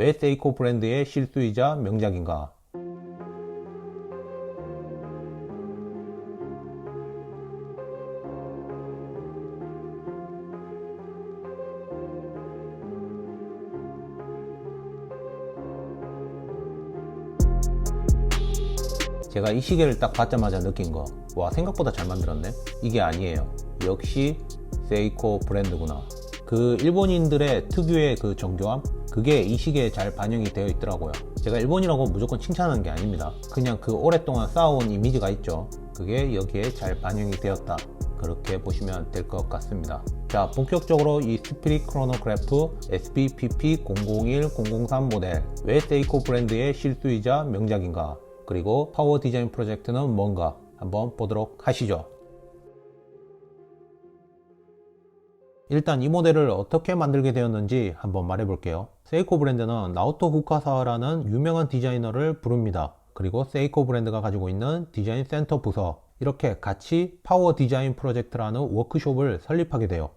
왜 세이코 브랜드의 실수이자 명작인가? 제가 이 시계를 딱 받자마자 느낀 거, 와, 생각보다 잘 만들었네? 이게 아니에요. 역시 세이코 브랜드구나. 그 일본인들의 특유의 그 정교함? 그게 이 시계에 잘 반영이 되어 있더라고요. 제가 일본이라고 무조건 칭찬하는 게 아닙니다. 그냥 그 오랫동안 쌓아온 이미지가 있죠. 그게 여기에 잘 반영이 되었다. 그렇게 보시면 될 것 같습니다. 자, 본격적으로 이 스피릿 크로노그래프 SBPP-001-003 모델 왜 세이코 브랜드의 실수이자 명작인가? 그리고 파워 디자인 프로젝트는 뭔가 한번 보도록 하시죠. 일단 이 모델을 어떻게 만들게 되었는지 한번 말해 볼게요. 세이코 브랜드는 나오토 후카사와라는 유명한 디자이너를 부릅니다. 그리고 세이코 브랜드가 가지고 있는 디자인 센터 부서 이렇게 같이 파워 디자인 프로젝트라는 워크숍을 설립하게 돼요.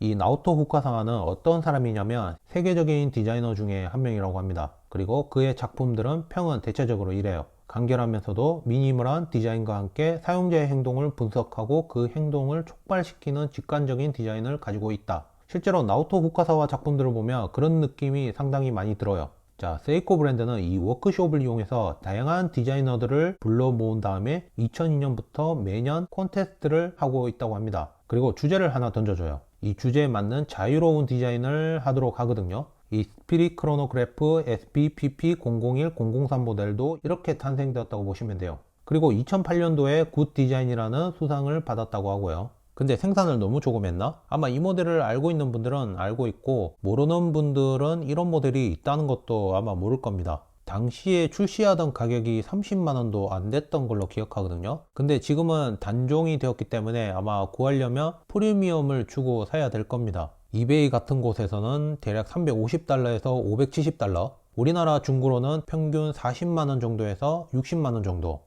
이 나오토 후카사와는 어떤 사람이냐면 세계적인 디자이너 중에 한 명이라고 합니다. 그리고 그의 작품들은 평은 대체적으로 이래요. 간결하면서도 미니멀한 디자인과 함께 사용자의 행동을 분석하고 그 행동을 촉발시키는 직관적인 디자인을 가지고 있다. 실제로 나오토 후카사와 작품들을 보면 그런 느낌이 상당히 많이 들어요. 자, 세이코 브랜드는 이 워크숍을 이용해서 다양한 디자이너들을 불러 모은 다음에 2002년부터 매년 콘테스트를 하고 있다고 합니다. 그리고 주제를 하나 던져줘요. 이 주제에 맞는 자유로운 디자인을 하도록 하거든요. 이 스피릿 크로노그래프 SPPP-001-003 모델도 이렇게 탄생되었다고 보시면 돼요. 그리고 2008년도에 굿 디자인이라는 수상을 받았다고 하고요. 근데 생산을 너무 조금 했나? 아마 이 모델을 알고 있는 분들은 알고 있고 모르는 분들은 이런 모델이 있다는 것도 아마 모를 겁니다. 당시에 출시하던 가격이 30만원도 안 됐던 걸로 기억하거든요. 근데 지금은 단종이 되었기 때문에 아마 구하려면 프리미엄을 주고 사야 될 겁니다. 이베이 같은 곳에서는 대략 350달러에서 570달러 우리나라 중고로는 평균 40만원 정도에서 60만원 정도.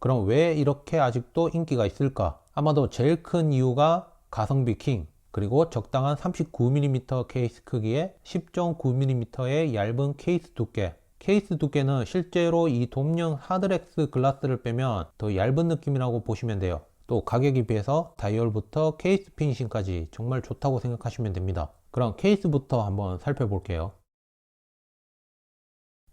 그럼 왜 이렇게 아직도 인기가 있을까? 아마도 제일 큰 이유가 가성비 킹 그리고 적당한 39mm 케이스 크기에 10.9mm의 얇은 케이스 두께. 케이스 두께는 실제로 이 돔령 하드렉스 글라스를 빼면 더 얇은 느낌이라고 보시면 돼요 또 가격에 비해서 다이얼부터 케이스 피니싱까지 정말 좋다고 생각하시면 됩니다. 그럼 케이스부터 한번 살펴볼게요.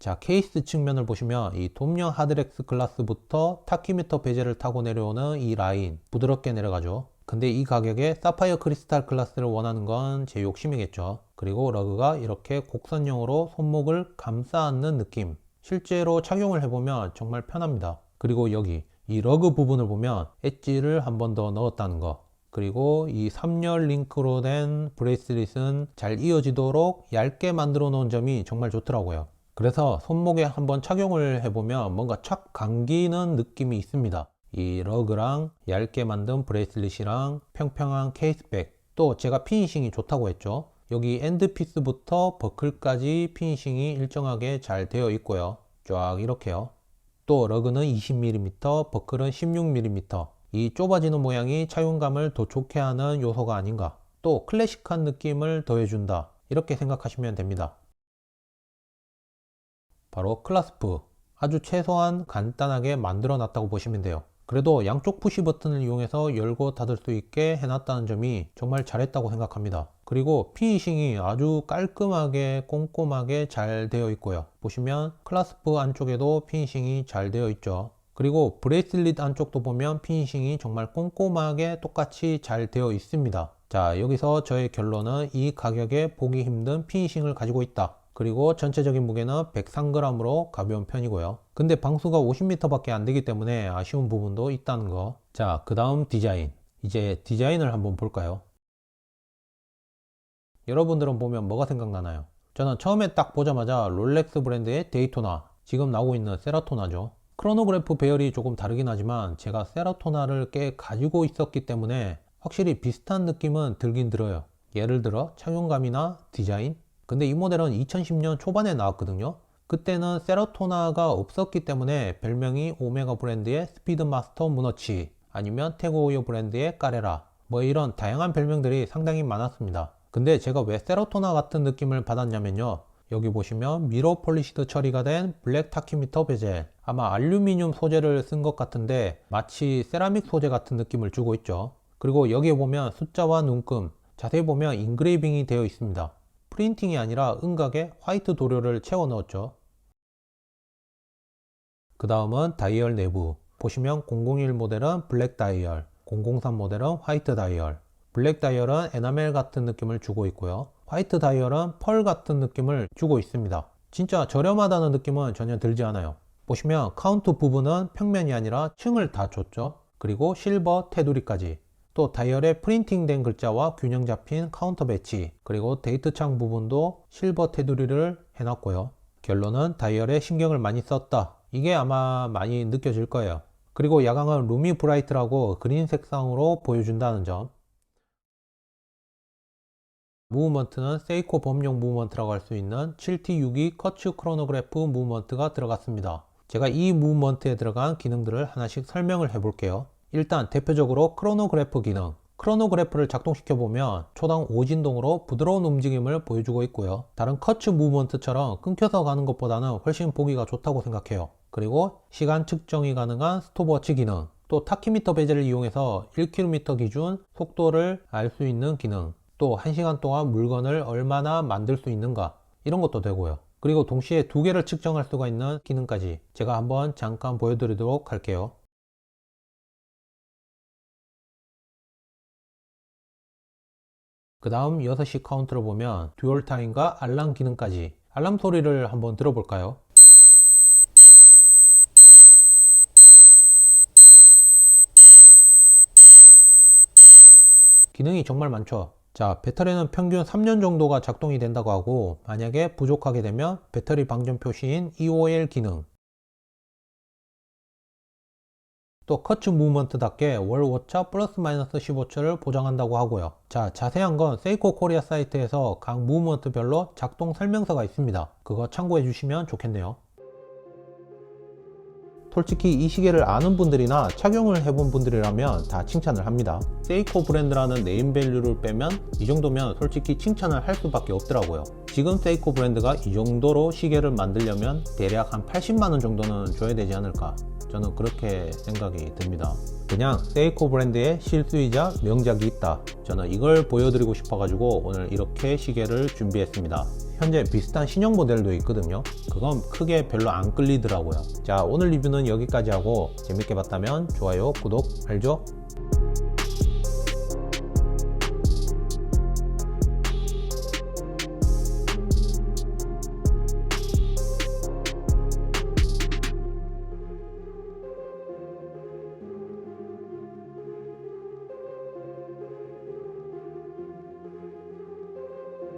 자 케이스 측면을 보시면 이 돔령 하드렉스 글라스부터 타키미터 베젤을 타고 내려오는 이 라인 부드럽게 내려가죠. 근데 이 가격에 사파이어 크리스탈 글라스를 원하는 건 제 욕심이겠죠. 그리고 러그가 이렇게 곡선형으로 손목을 감싸 안는 느낌. 실제로 착용을 해보면 정말 편합니다. 그리고 여기 이 러그 부분을 보면 엣지를 한 번 더 넣었다는 거. 그리고 이 3열 링크로 된 브레이슬릿은 잘 이어지도록 얇게 만들어 놓은 점이 정말 좋더라고요. 그래서 손목에 한번 착용을 해보면 뭔가 착 감기는 느낌이 있습니다. 이 러그랑 얇게 만든 브레이슬릿이랑 평평한 케이스백. 또 제가 피니싱이 좋다고 했죠. 여기 엔드피스부터 버클까지 피니싱이 일정하게 잘 되어 있고요. 쫙 이렇게요 또 러그는 20mm, 버클은 16mm. 이 좁아지는 모양이 더 좋게 하는 요소가 아닌가. 또 클래식한 느낌을 더해준다. 이렇게 생각하시면 됩니다. 바로 클라스프. 아주 최소한 간단하게 만들어 놨다고 보시면 돼요. 그래도 양쪽 푸시 버튼을 이용해서 열고 닫을 수 있게 해놨다는 점이 정말 잘했다고 생각합니다. 그리고 피니싱이 아주 깔끔하게 꼼꼼하게 잘 되어 있고요. 보시면 클라스프 안쪽에도 피니싱이 잘 되어 있죠. 그리고 브레이슬릿 안쪽도 보면 피니싱이 정말 꼼꼼하게 똑같이 잘 되어 있습니다. 자 여기서 저의 결론은 이 가격에 보기 힘든 피니싱을 가지고 있다. 그리고 전체적인 무게는 103g으로 가벼운 편이고요. 근데 방수가 50m 밖에 안 되기 때문에 아쉬운 부분도 있다는 거. 자, 그 다음 디자인. 이제 디자인을 한번 볼까요? 여러분들은 보면 뭐가 생각나나요? 저는 처음에 딱 보자마자 롤렉스 브랜드의 데이토나, 지금 나오고 있는 세라토나죠. 크로노그래프 배열이 조금 다르긴 하지만 제가 세라토나를 꽤 가지고 있었기 때문에 확실히 비슷한 느낌은 들긴 들어요. 예를 들어 착용감이나 디자인, 근데 이 모델은 2010년 초반에 나왔거든요. 그때는 세라토나가 없었기 때문에 별명이 오메가 브랜드의 스피드마스터 문어치 아니면 태고오요 브랜드의 까레라 뭐 이런 다양한 별명들이 상당히 많았습니다. 근데 제가 왜 세로토나 같은 느낌을 받았냐면요. 여기 보시면 미러 폴리시드 처리가 된 블랙 타키미터 베젤. 아마 알루미늄 소재를 쓴 것 같은데 마치 세라믹 소재 같은 느낌을 주고 있죠. 그리고 여기에 보면 숫자와 눈금. 자세히 보면 인그레이빙이 되어 있습니다. 프린팅이 아니라 은각에 화이트 도료를 채워 넣었죠. 그 다음은 다이얼 내부. 보시면 001 모델은 블랙 다이얼 003 모델은 화이트 다이얼 블랙 다이얼은 에나멜 같은 느낌을 주고 있고요. 화이트 다이얼은 펄 같은 느낌을 주고 있습니다. 진짜 저렴하다는 느낌은 전혀 들지 않아요. 보시면 카운트 부분은 평면이 아니라 층을 다 줬죠. 그리고 실버 테두리까지. 또 다이얼에 프린팅된 글자와 균형 잡힌 카운터 배치 그리고 데이트 창 부분도 실버 테두리를 해놨고요. 결론은 다이얼에 신경을 많이 썼다. 이게 아마 많이 느껴질 거예요. 그리고 야광은 루미 브라이트라고 그린 색상으로 보여준다는 점 무브먼트는 세이코 범용 무브먼트라고 할 수 있는 7T62 커츠 크로노그래프 무브먼트가 들어갔습니다. 제가 이 무브먼트에 들어간 기능들을 하나씩 설명을 해 볼게요. 일단 대표적으로 크로노그래프 기능. 크로노그래프를 작동시켜 보면 초당 5진동으로 부드러운 움직임을 보여주고 있고요. 다른 커츠 무브먼트처럼 끊겨서 가는 것보다는 훨씬 보기가 좋다고 생각해요. 그리고 시간 측정이 가능한 스톱워치 기능. 또 타키미터 베젤을 이용해서 1km 기준 속도를 알 수 있는 기능. 또 1시간 동안 물건을 얼마나 만들 수 있는가 이런 것도 되고요. 그리고 동시에 두 개를 측정할 수가 있는 기능까지 제가 한번 잠깐 보여드리도록 할게요. 그 다음 6시 카운트를 보면 듀얼 타임과 알람 기능까지 알람 소리를 한번 들어볼까요? 기능이 정말 많죠 자, 배터리는 평균 3년 정도가 작동이 된다고 하고 만약에 부족하게 되면 배터리 방전 표시인 EOL 기능. 또 커츠 무브먼트답게 월 오차 플러스 마이너스 15초를 보장한다고 하고요. 자 자세한 건 세이코 코리아 사이트에서 각 무브먼트별로 작동 설명서가 있습니다. 그거 참고해 주시면 좋겠네요 솔직히 이 시계를 아는 분들이나 착용을 해본 분들이라면 다 칭찬을 합니다. 세이코 브랜드라는 네임밸류를 빼면 이 정도면 솔직히 칭찬을 할 수밖에 없더라고요. 지금 세이코 브랜드가 이 정도로 시계를 만들려면 대략 한 80만원 정도는 줘야 되지 않을까 저는 그렇게 생각이 듭니다. 그냥 세이코 브랜드의 실수이자 명작이 있다. 저는 이걸 보여드리고 싶어가지고 오늘 이렇게 시계를 준비했습니다. 현재 비슷한 신형 모델도 있거든요. 그건 크게 별로 안 끌리더라고요. 자, 오늘 리뷰는 여기까지 하고 재밌게 봤다면 좋아요, 구독, 알죠?